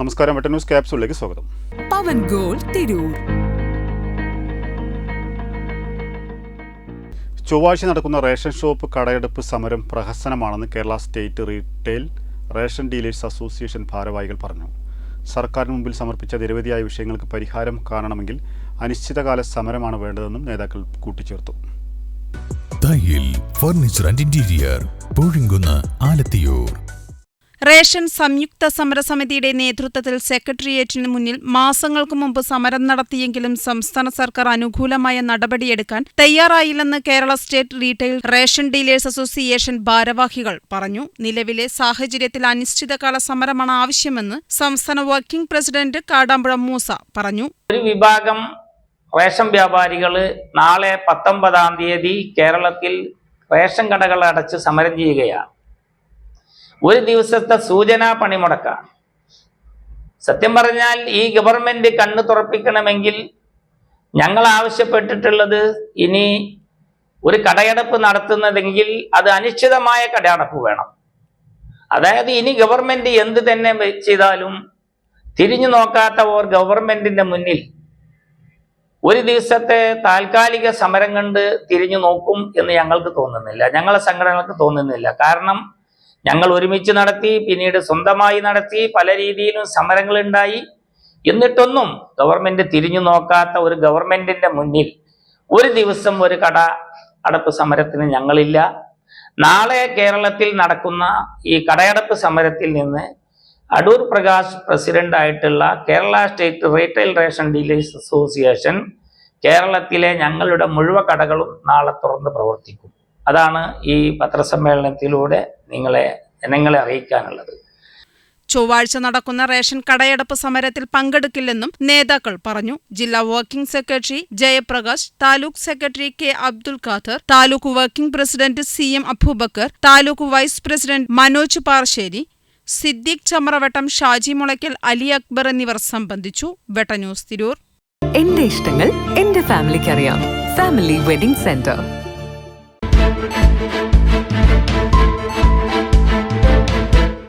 നമസ്കാരം വെട്ട ന്യൂസ് ക്യാപ്സൂളിലേക്ക് സ്വാഗതം. പവൻ ഗോൾ തിരൂർ. ചൊവ്വാഴ്ച നടക്കുന്ന റേഷൻ ഷോപ്പ് കടയെടുപ്പ് സമരം പ്രഹസനമാണെന്ന് Kerala state retail ration dealers association ഭാരവാഹികൾ പറഞ്ഞു. സർക്കാരിന് മുമ്പിൽ സമർപ്പിച്ച നിരവധിയായ വിഷയങ്ങൾക്ക് പരിഹാരം കാണണമെങ്കിൽ അനിശ്ചിതകാല സമരമാണ് വേണ്ടതെന്നും നേതാക്കൾ കൂട്ടിച്ചേർത്തു. Thayyil furniture and interior Poozhinkunnu Alathiyur. Ration സംയുക്ത സമരസമിതിയുടെ നേതൃത്വത്തിൽ സെക്രട്ടേറിയറ്റിന് മുന്നിൽ മാസങ്ങൾക്ക് മുമ്പ് സമരം നടത്തിയെങ്കിലും സംസ്ഥാന സർക്കാർ അനുകൂലമായ നടപടിയെടുക്കാൻ തയ്യാറായില്ലെന്ന് Kerala state retail ration dealers association ഭാരവാഹികൾ പറഞ്ഞു. നിലവിലെ സാഹചര്യത്തിൽ അനിശ്ചിതകാല സമരമാണ് ആവശ്യമെന്ന് സംസ്ഥാന വർക്കിംഗ് പ്രസിഡന്റ് കാടാമ്പുഴ മൂസ പറഞ്ഞു. ഒരു വിഭാഗം റേഷൻ വ്യാപാരികൾ നാളെ പത്തൊമ്പതാം തീയതി കേരളത്തിൽ റേഷൻ കടകൾ അടച്ച് സമരം ചെയ്യുകയാണ്. ഒരു ദിവസത്തെ സൂചനാ പണിമുടക്കാണ്. സത്യം പറഞ്ഞാൽ ഈ ഗവൺമെന്റ് കണ്ണു തുറപ്പിക്കണമെങ്കിൽ ഞങ്ങൾ ആവശ്യപ്പെട്ടിട്ടുള്ളത് ഇനി ഒരു കടയടപ്പ് നടത്തുന്നതെങ്കിൽ അത് അനിശ്ചിതമായ കടയടപ്പ് വേണം. അതായത് ഇനി ഗവൺമെന്റ് എന്ത് തന്നെ ചെയ്താലും തിരിഞ്ഞു നോക്കാത്ത ഓർ ഗവൺമെന്റിന്റെ മുന്നിൽ ഒരു ദിവസത്തെ താൽക്കാലിക സമരം കണ്ട് തിരിഞ്ഞു നോക്കും എന്ന് ഞങ്ങൾക്ക് തോന്നുന്നില്ല. ഞങ്ങളെ സംഘടനകൾക്ക് തോന്നുന്നില്ല. കാരണം ഞങ്ങൾ ഒരുമിച്ച് നടത്തി പിന്നീട് സ്വന്തമായി നടത്തി പല രീതിയിലും സമരങ്ങൾ ഉണ്ടായി എന്നിട്ടൊന്നും ഗവൺമെന്റ് തിരിഞ്ഞു നോക്കാത്ത ഒരു ഗവൺമെന്റിന്റെ മുന്നിൽ ഒരു ദിവസം ഒരു കട അടപ്പ് സമരത്തിന് ഞങ്ങളില്ല. നാളെ കേരളത്തിൽ നടക്കുന്ന ഈ കടയടപ്പ് സമരത്തിൽ നിന്ന് അടൂർ പ്രകാശ് പ്രസിഡന്റ് ആയിട്ടുള്ള Kerala state retail ration dealers association കേരളത്തിലെ ഞങ്ങളുടെ മുഴുവൻ കടകളും നാളെ തുറന്ന് പ്രവർത്തിക്കും. അതാണ് ഈ പത്രസമ്മേളനത്തിലൂടെ നിങ്ങളെ ജനങ്ങളെ അറിയിക്കാനുള്ളത്. ചൊവ്വാഴ്ച നടക്കുന്ന റേഷൻ കടയടപ്പ് സമരത്തിൽ പങ്കെടുക്കില്ലെന്നും നേതാക്കൾ പറഞ്ഞു. ജില്ലാ working secretary Jayaprakash taluk secretary K Abdul Khader taluk working president C M Abubakar taluk vice president Manoj Parsseri Siddique Chamravattam Shaji Mulakkal Ali Akbar എന്നിവർ സംബന്ധിച്ചു. വെട്ടന്യൂസ് തിരൂർ. എന്റെ ഇഷ്ടങ്ങൾ എന്റെ ഫാമിലിക്ക് അറിയാം family wedding centre. thank you.